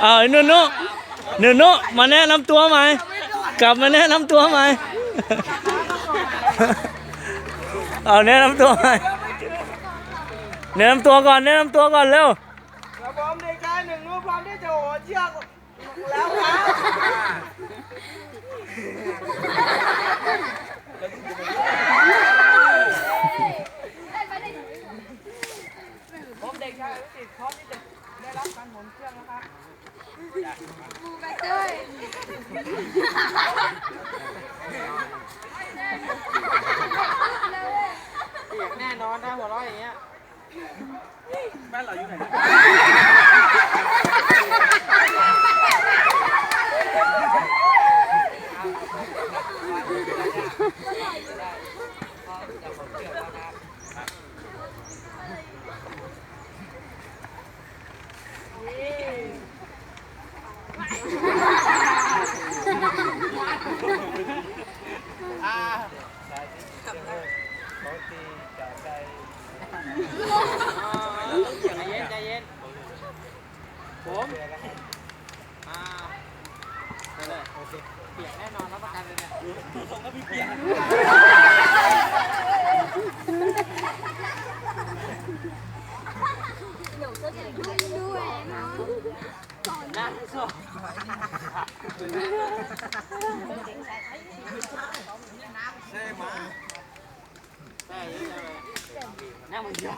เอาไอ้นุนุนุนุมาแนะนำตัวไหมกลับมาแนะนำตัวไหมเอาแนะนำตัวไหมแนะนำตัวก่อนแนะนำตัวก่อนเร็วครับผมเด็กชายหนึ่งรู้พร้อมที่จะโหนเชือก แล้วครับผมเด็กชายอนุสิทธิ์พร้อมที่จะได้รับการโหนเชือกนะครับดูไปเลยแน่นอนนะหัวเราะอย่างเงี้ยบ้านเราอยู่ไหน อาใจเย็นใจเย็นผมอ่าไปเลยโอเคเปียกแน่นอนรับประกันเลยเนี่ยส่งก็มีเปียกนะส่งใช่ใช่ใช่มึงยอม ใช่ไหมมึงยอม